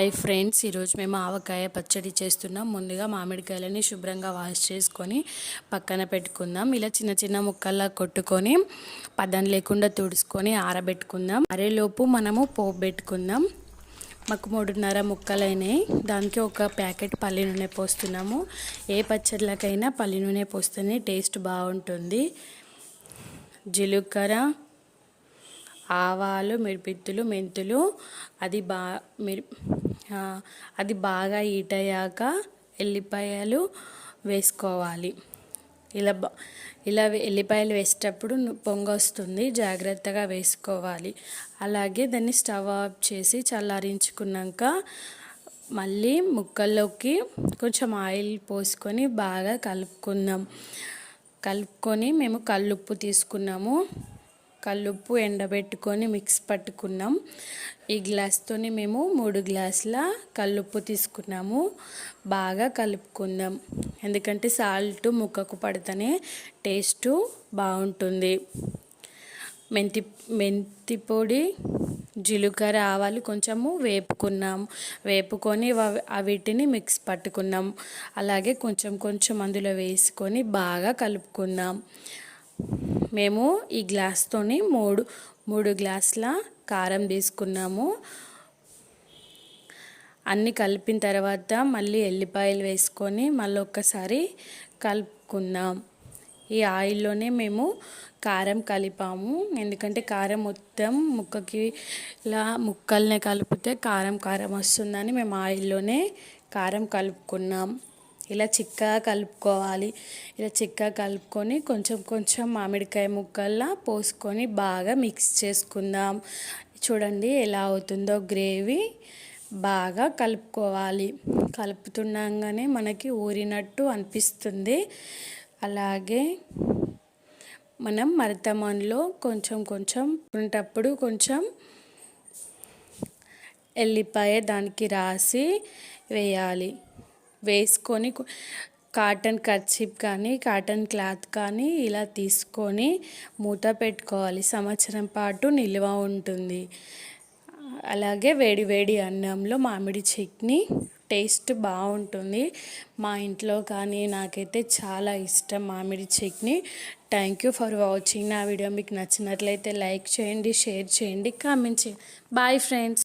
Hi friends ఈరోజు మేము ఆవకాయ పచ్చడి చేస్తున్నాం. ముందుగా మామిడికాయలని శుభ్రంగా వాష్ చేసుకొని పక్కన పెట్టుకుందాం. ఇలా చిన్న చిన్న ముక్కల్లా కొట్టుకొని పదం లేకుండా తుడుచుకొని ఆరబెట్టుకుందాం. అరేలోపు మనము పోపు పెట్టుకుందాం. మాకు మూడున్నర ముక్కలైనాయి. దానికి ఒక ప్యాకెట్ పల్లి నూనె పోస్తున్నాము. ఏ పచ్చడిలకైనా పల్లి నూనె పోస్తేనే టేస్ట్ బాగుంటుంది. జీలకర్ర ఆవాలు మిరపిత్తులు మెంతులు అది బా మిరి అది బాగా హీట్ అయ్యాక ఎల్లిపాయలు వేసుకోవాలి. ఇలా ఇలా ఎల్లిపాయలు వేసేటప్పుడు పొంగ వస్తుంది జాగ్రత్తగా వేసుకోవాలి. అలాగే దాన్ని స్టవ్ ఆఫ్ చేసి చల్లారించుకున్నాక మళ్ళీ ముక్కల్లోకి కొంచెం ఆయిల్ పోసుకొని బాగా కలుపుకుందాం. కలుపుకొని మేము కల్లుప్పు తీసుకున్నాము. కల్లుప్పు ఎండబెట్టుకొని మిక్స్ పట్టుకున్నాం. ఈ గ్లాస్తోని మేము మూడు గ్లాసుల కల్లుప్పు తీసుకున్నాము. బాగా కలుపుకుందాం. ఎందుకంటే సాల్ట్ ముక్కకు పడితేనే టేస్టు బాగుంటుంది. మెంతి మెంతి పొడి జీలకర్ర ఆవాలు కొంచెము వేపుకున్నాం. వేపుకొని వీటిని మిక్స్ పట్టుకున్నాం. అలాగే కొంచెం కొంచెం అందులో వేసుకొని బాగా కలుపుకుందాం మేము ఈ గ్లాస్తోని మూడు మూడు గ్లాసుల కారం తీసుకున్నాము. అన్నీ కలిపిన తర్వాత మళ్ళీ ఎల్లిపాయలు వేసుకొని మళ్ళీ ఒక్కసారి కలుపుకుందాం. ఈ ఆయిల్లోనే మేము కారం కలిపాము. ఎందుకంటే కారం మొత్తం ముక్కకి ఇలా ముక్కల్ని కలిపితే కారం కారం వస్తుందని మేము ఆయిల్లోనే కారం కలుపుకున్నాం. ఇలా చిక్కగా కలుపుకోవాలి. ఇలా చిక్కగా కలుపుకొని కొంచెం కొంచెం మామిడికాయ ముక్కల్లా పోసుకొని బాగా మిక్స్ చేసుకుందాం. చూడండి ఎలా అవుతుందో గ్రేవీ బాగా కలుపుకోవాలి. కలుపుతుండగానే మనకి ఊరినట్టు అనిపిస్తుంది. అలాగే మనం మరతమన్లో కొంచెం కొంచెం ఉండేటప్పుడు కొంచెం ఎల్లిపాయ దానికి రాసి వేయాలి. వేసుకొని కాటన్ కర్చిప్ కానీ కాటన్ క్లాత్ కానీ ఇలా తీసుకొని మూత పెట్టుకోవాలి. సంవత్సరం పాటు నిల్వ ఉంటుంది. అలాగే వేడి వేడి అన్నంలో మామిడి చట్నీ టేస్ట్ బాగుంటుంది. మా ఇంట్లో కానీ నాకైతే చాలా ఇష్టం మామిడి chutney. Thank you for watching నా వీడియో. మీకు నచ్చినట్లయితే లైక్ చేయండి షేర్ చేయండి కామెంట్ చేయండి. Bye friends.